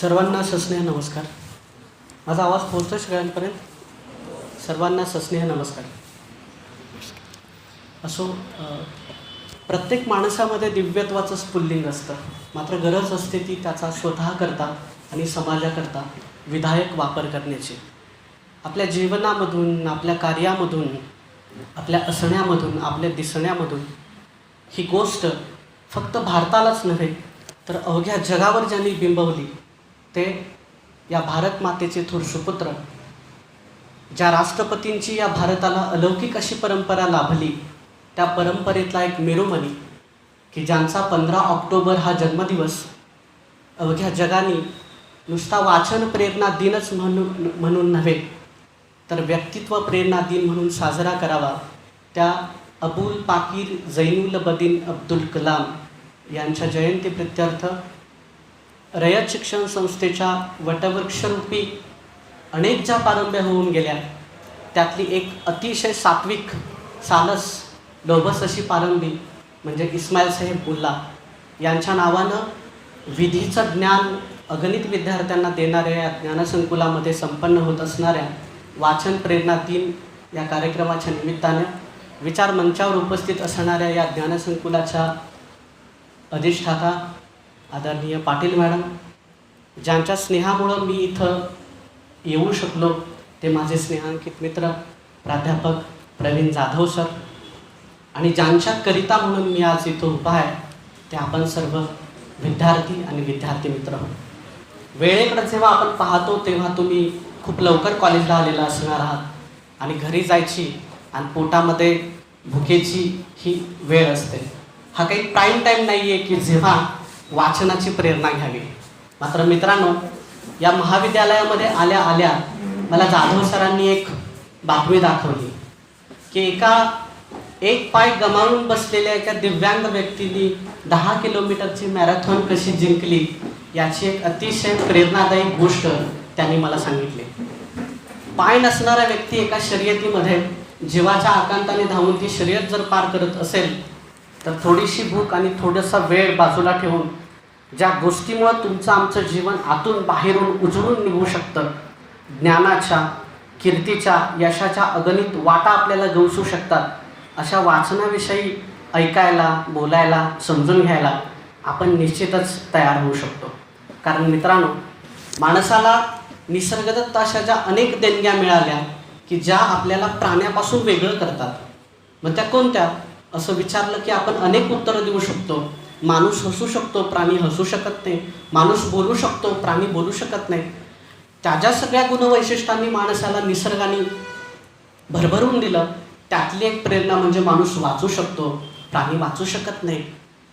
सर्वांना सस्नेह नमस्कार. माझा आवाज पोहोचतो सगळ्यांपर्यंत? सर्वांना सस्नेह नमस्कार. असो प्रत्येक माणसामध्ये दिव्यत्वाचं स्फुल्लिंग असतं. मात्र गरज असते ती त्याचा स्वतःकरता आणि समाजाकरता विधायक वापर करण्याची. आपल्या जीवनामधून आपल्या कार्यामधून आपल्या असण्यामधून आपल्या दिसण्यामधून ही गोष्ट फक्त भारतालाच नव्हे तर अवघ्या जगावर ज्यांनी बिंबवली ते या भारत मातेचे थोर सुपुत्र ज्या राष्ट्रपतींची या भारताला अलौकिक अशी परंपरा लाभली त्या परंपरेतला एक मेरुमणी की ज्यांचा पंधरा ऑक्टोबर हा जन्मदिवस अवघ्या जगाने नुसता वाचन प्रेरणा दिनच म्हणून म्हणून नव्हे तर व्यक्तित्व प्रेरणा दिन म्हणून साजरा करावा त्या अबुल पाकीर जैनुल बदीन अब्दुल कलाम यांच्या जयंती प्रित्यर्थ रयत शिक्षण संस्थेच्या वटवृक्षरूपी अनेक ज्या पारंब्या होऊन गेल्या त्यातली एक अतिशय सात्विक सालस डोबस अशी पारंबी म्हणजे इस्माईल साहेब बुल्ला. यांच्या नावानं विधीचं ज्ञान अगणित विद्यार्थ्यांना देणाऱ्या या ज्ञानसंकुलामध्ये संपन्न होत असणाऱ्या वाचन प्रेरणा दिन या कार्यक्रमाच्या निमित्तानं विचार मंचावर उपस्थित असणाऱ्या या ज्ञानसंकुलाच्या अधिष्ठाता आदरणीय पाटील मॅडम ज्यांच्या स्नेहामुळं मी इथं येऊ शकलो ते माझे स्नेहांकित मित्र प्राध्यापक प्रवीण जाधव सर आणि ज्यांच्याकरिता म्हणून मी आज इथं उभा आहे ते आपण सर्व विद्यार्थी आणि विद्यार्थी मित्र वेळेकडे जेव्हा आपण पाहतो तेव्हा तुम्ही खूप लवकर कॉलेजला आलेला असणार आहात आणि घरी जायची आणि पोटामध्ये भुकेची ही वेळ असते. हा काही प्राईम टाईम नाही आहे की जेव्हा वाचनाची प्रेरणा घ्यावी. मात्र मित्रांनो या महाविद्यालयामध्ये आल्या आल्या मला जाधव सरांनी एक बातमी दाखवली की एका एक पाय गमावून बसलेल्या एका दिव्यांग व्यक्तीने दहा किलोमीटरची मॅरेथॉन कशी जिंकली याची एक अतिशय प्रेरणादायी गोष्ट त्यांनी मला सांगितली. पाय नसणारा व्यक्ती एका शर्यतीमध्ये जीवाच्या आकांताने धावून ती शर्यत जर पार करत असेल तर थोडीशी भूक आणि थोडासा वेळ बाजूला ठेवून ज्या गोष्टीमुळं तुमचं आमचं जीवन आतून बाहेरून उजळून निघू शकतं ज्ञानाच्या कीर्तीच्या यशाच्या अगणित वाटा आपल्याला गवसू शकतात अशा वाचनाविषयी ऐकायला बोलायला समजून घ्यायला आपण निश्चितच तयार होऊ शकतो. कारण मित्रांनो माणसाला निसर्गदत्त अशा ज्या अनेक देणग्या मिळाल्या की ज्या आपल्याला प्राण्यापासून वेगळं करतात मग त्या कोणत्या? असं विचारलं की आपण अनेक उत्तरं देऊ शकतो. माणूस हसू शकतो प्राणी हसू शकत नाही. माणूस बोलू शकतो प्राणी बोलू शकत नाही. त्या ज्या सगळ्या गुणवैशिष्ट्यांनी माणसाला निसर्गाने भरभरून दिलं त्यातली एक प्रेरणा म्हणजे माणूस वाचू शकतो प्राणी वाचू शकत नाही.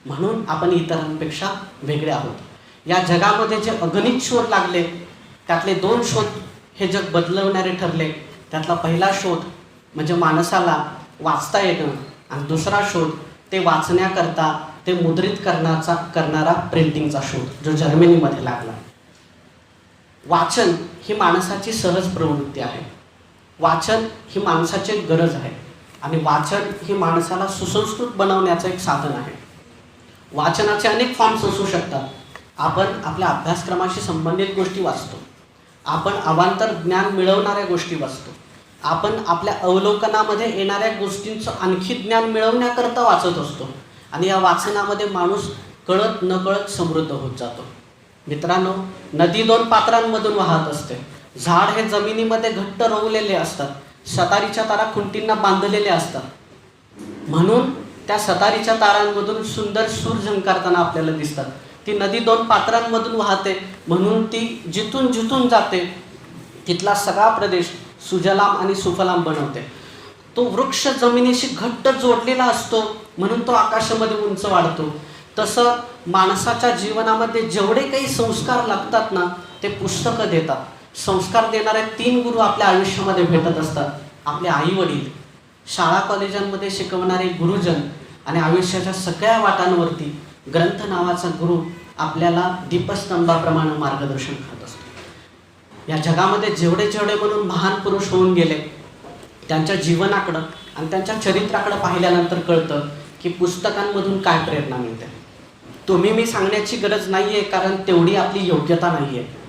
म्हणून आपण इतरांपेक्षा वेगळे आहोत. या जगामध्ये जे अगणित शोध लागले त्यातले दोन शोध हे जग बदलवणारे ठरले. त्यातला पहिला शोध म्हणजे माणसाला वाचता येणं. आणि दुसरा शोध ते वाचण्याकरता ते मुद्रित करण्याचा करणारा प्रिंटिंगचा शोध जो जर्मनीमध्ये लागला. वाचन ही माणसाची सहज प्रवृत्ती आहे. वाचन ही माणसाची गरज आहे. आणि वाचन ही माणसाला सुसंस्कृत बनवण्याचं एक साधन आहे. वाचनाचे अनेक फॉर्म्स असू शकतात. आपण आपल्या अभ्यासक्रमाशी संबंधित गोष्टी वाचतो. आपण अवांतर ज्ञान मिळवणाऱ्या गोष्टी वाचतो. आपण आपल्या अवलोकनामध्ये येणाऱ्या गोष्टींचं आणखी ज्ञान मिळवण्याकरता वाचत असतो. आणि या वाचनामध्ये माणूस कळत नकळत समृद्ध होत जातो. मित्रांनो नदी दोन पात्रांमधून वाहत असते. झाड हे जमिनीमध्ये घट्ट रोवलेले असतात. सतारीच्या तारा खुंटींना बांधलेले असतात. म्हणून त्या सतारीच्या तारांमधून सुंदर सूर झंकारताना आपल्याला दिसतात. ती नदी दोन पात्रांमधून वाहते. म्हणून ती जिथून जिथून जाते तिथला सगळा प्रदेश सुजलाम आणि सुफलाम बनवते. तो वृक्ष जमिनीशी घट्ट जोडलेला असतो म्हणून तो आकाशामध्ये उंच वाढतो. तसं माणसाच्या जीवनामध्ये जेवढे काही संस्कार लागतात ना ते पुस्तकं देतात. संस्कार देणारे तीन गुरु आपल्या आयुष्यामध्ये भेटत असतात. आपले आई वडील शाळा कॉलेजांमध्ये शिकवणारे गुरुजन आणि आयुष्याच्या सगळ्या वाटांवरती ग्रंथ नावाचा गुरु आपल्याला दीपस्तंभाप्रमाणे मार्गदर्शन करत असतो. या जगामध्ये जेवढे जेवढे म्हणून महान पुरुष होऊन गेले त्यांच्या जीवनाकडं आणि त्यांच्या चरित्राकडं पाहिल्यानंतर कळतं की पुस्तकांमधून काय प्रेरणा मिळते. तुम्ही मी सांगण्याची गरज नाही आहे कारण तेवढी आपली योग्यता नाही आहे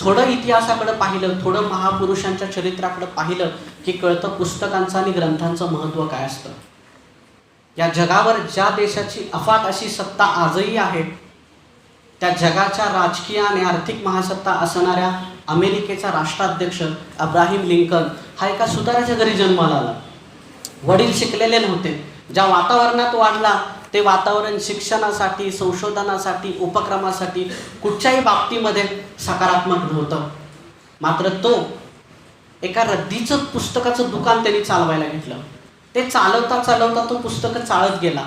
थोडं इतिहासाकडं पाहिलं थोडं महापुरुषांच्या चरित्राकडं पाहिलं की कळतं पुस्तकांचं आणि ग्रंथांचं महत्त्व काय असतं. या जगावर ज्या देशाची अफाट अशी सत्ता आजही आहे त्या जगाच्या राजकीय आणि आर्थिक महासत्ता असणाऱ्या अमेरिकेचा राष्ट्राध्यक्ष अब्राहिम लिंकन हा एका सुताराच्या घरी जन्माला आला. वडील शिकलेले नव्हते. ज्या वातावरणात वाढला ते वातावरण शिक्षणासाठी संशोधनासाठी उपक्रमासाठी कुठच्याही बाबतीमध्ये सकारात्मक नव्हतं. मात्र तो एका रद्दीचं पुस्तकाचं दुकान त्यांनी चालवायला घेतलं. ते चालवता चालवता तो पुस्तकं चालत गेला.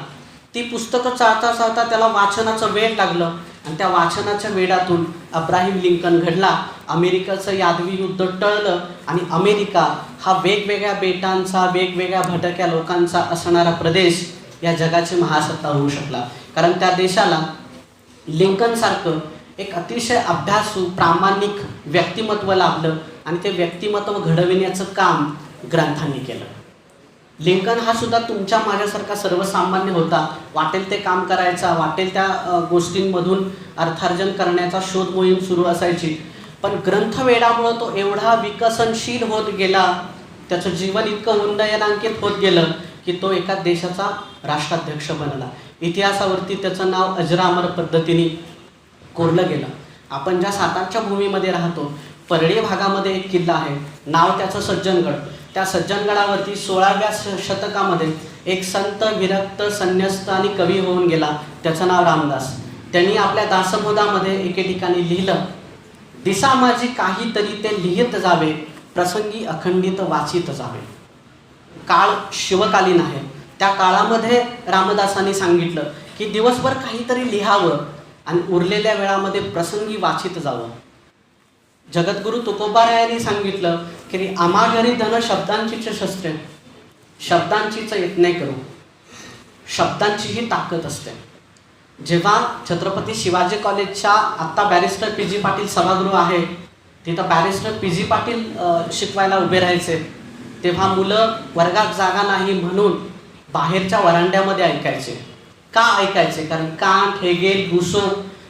ती पुस्तकं चालता चालता त्याला वाचनाचं वेळ लागलं. आणि त्या वाचनाच्या वेडातून अब्राहिम लिंकन घडला. अमेरिकेचं यादवी युद्ध टळलं आणि अमेरिका हा वेगवेगळ्या बेटांचा वेगवेगळ्या भटक्या लोकांचा असणारा प्रदेश या जगाची महासत्ता होऊ शकला. कारण त्या देशाला लिंकनसारखं एक अतिशय अभ्यासू प्रामाणिक व्यक्तिमत्व लाभलं आणि ते व्यक्तिमत्व घडविण्याचं काम ग्रंथांनी केलं. लिंकन हा सुद्धा तुमच्या माझ्यासारखा सर्वसामान्य होता. वाटेल ते काम करायचा वाटेल त्या गोष्टींमधून अर्थार्जन करण्याचा शोध मोहीम सुरू असायची. पण ग्रंथवेडामुळं तो एवढा विकसनशील होत गेला त्याचं जीवन इतकं उन्नयनांकित होत गेलं की तो एका देशाचा राष्ट्राध्यक्ष बनला. इतिहासावरती त्याचं नाव अजरामर पद्धतीने कोरलं गेलं. आपण ज्या सातारच्या भूमीमध्ये राहतो परळी भागामध्ये एक किल्ला आहे. नाव त्याचं सज्जनगड. त्या सज्जनगडावरती सोळाव्या श- शतकामध्ये एक संत विरक्त संन्यस्त आणि कवी होऊन गेला. त्याचं नाव रामदास. त्यांनी आपल्या दासबोधामध्ये एके ठिकाणी लिहिलं दिसा माझी काहीतरी ते लिहित जावे प्रसंगी अखंडित वाचित जावे. काळ शिवकालीन आहे. त्या काळामध्ये रामदासांनी सांगितलं की दिवसभर काहीतरी लिहावं आणि उरलेल्या वेळामध्ये प्रसंगी वाचित जावं. जगद्गुरु तुकोबारायांनी सांगितलं की आम्हा घरी धन शब्दांचीच शस्त्रे शब्दांचीच नाही करू. शब्दांची ही ताकद असते. जेव्हा छत्रपती शिवाजी कॉलेजच्या आत्ता बॅरिस्टर पी जी पाटील सभागृह आहे तिथं बॅरिस्टर पी जी पाटील शिकवायला उभे राहायचे तेव्हा मुलं वर्गात जागा नाही म्हणून बाहेरच्या वरांड्यामध्ये ऐकायचे. का ऐकायचे? कारण कान ठेगे रुसो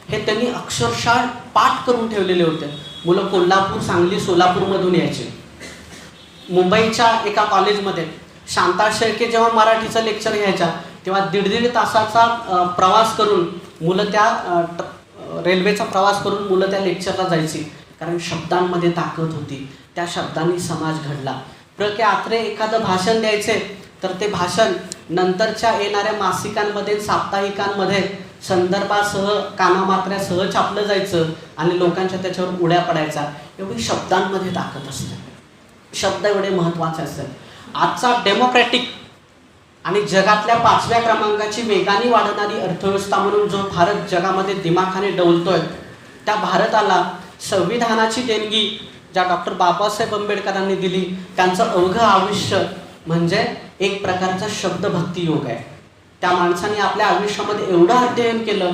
हे त्यांनी अक्षरशः पाठ करून ठेवलेले होते. मुलं कोल्हापूर सांगली सोलापूरमधून यायचे. मुंबईच्या एका कॉलेजमध्ये शांता शेळके जेव्हा मराठीचं लेक्चर घ्यायच्या तेव्हा दीड दीड तासाचा प्रवास करून मुलं त्या रेल्वेचा प्रवास करून मुलं त्या लेक्चरला जायची. कारण शब्दांमध्ये ताकद होती. त्या शब्दांनी समाज घडला. प्र. के. आत्रे एखादं भाषण द्यायचे तर ते भाषण नंतरच्या येणाऱ्या मासिकांमध्ये साप्ताहिकांमध्ये संदर्भासह कानामात्र्यासह छापलं जायचं आणि लोकांच्या त्याच्यावर उड्या पडायचा. एवढी शब्दांमध्ये ताकद असते. शब्द एवढे महत्त्वाचे असतात. आजचा डेमोक्रॅटिक आणि जगातल्या पाचव्या क्रमांकाची वेगाने वाढणारी अर्थव्यवस्था म्हणून जो भारत जगामध्ये दिमाखाने डवलतोय त्या भारताला संविधानाची देणगी ज्या डॉक्टर बाबासाहेब आंबेडकरांनी दिली त्यांचं अवघं आयुष्य म्हणजे एक प्रकारचा शब्दभक्ती योग आहे. त्या माणसाने आपल्या आयुष्यामध्ये एवढं अध्ययन केलं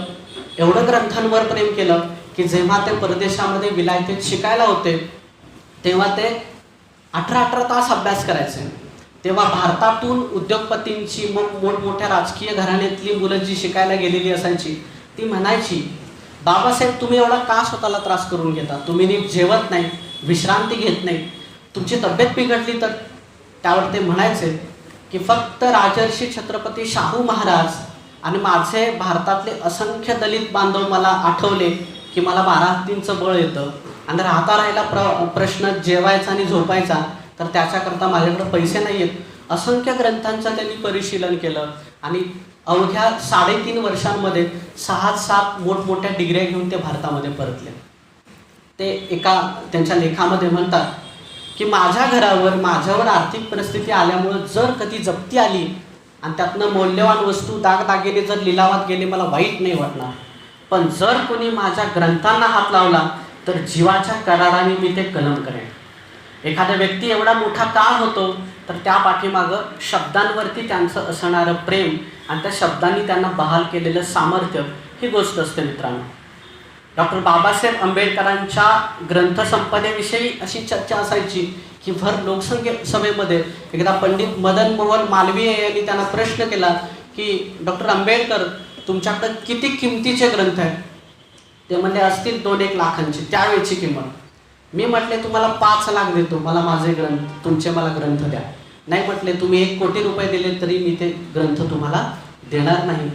एवढं ग्रंथांवर प्रेम केलं की जेव्हा ते परदेशामध्ये विलायतेत शिकायला होते तेव्हा ते अठरा अठरा तास अभ्यास करायचे. तेव्हा भारतातून उद्योगपतींची मग मोठमोठ्या राजकीय घराण्यातली मुलं जी शिकायला गेलेली असायची ती म्हणायची बाबासाहेब तुम्ही एवढा का स्वतःला त्रास करून घेता? तुम्ही नीट जेवत नाही विश्रांती घेत नाही. तुमची तब्येत बिघडली तर? त्यावर ते म्हणायचे की फक्त राजर्षी छत्रपती शाहू महाराज आणि माझे भारतातले असंख्य दलित बांधव मला आठवले की मला बारा हत्तींचं बळ येतं. आणि राहता राहिला प्र प्रश्न जेवायचा आणि झोपायचा तर त्याच्याकरता माझ्याकडे पैसे नाही आहेत असंख्य ग्रंथांचं त्यांनी परिशीलन केलं. आणि अवघ्या साडेतीन वर्षांमध्ये सहा सात मोठमोठ्या डिग्र्या घेऊन ते भारतामध्ये परतले. ते एका त्यांच्या लेखामध्ये म्हणतात की माझ्या घरावर माझ्यावर आर्थिक परिस्थिती आल्यामुळं जर कधी जप्ती आली आणि त्यातनं मौल्यवान वस्तू दागदागिने जर लिलावात गेले मला वाईट नाही वाटणार. पण जर कोणी माझ्या ग्रंथांना हात लावला तर जीवाच्या कराराने मी ते कलम करेन. एखादा व्यक्ती एवढा मोठा का होतो तर त्या पाठीमागं शब्दांवरती त्यांचं असणारं प्रेम आणि त्या शब्दांनी त्यांना बहाल केलेलं सामर्थ्य ही गोष्ट असते मित्रांनो. डॉक्टर बाबासाहेब आंबेडकरांच्या ग्रंथसंपदेविषयी अशी चर्चा असायची की भर लोकसंख्ये सभेमध्ये एकदा पंडित मदन मोहन मालवीय यांनी त्यांना प्रश्न केला की डॉक्टर आंबेडकर तुमच्याकडं किती किमतीचे ग्रंथ आहेत? ते म्हणले असतील दोन एक लाखांची त्यावेळची किंमत. मी म्हटले तुम्हाला पाच लाख देतो मला माझे ग्रंथ तुमचे मला ग्रंथ द्या. नाही म्हटले तुम्ही एक कोटी रुपये दिले तरी मी ते ग्रंथ तुम्हाला देणार नाही.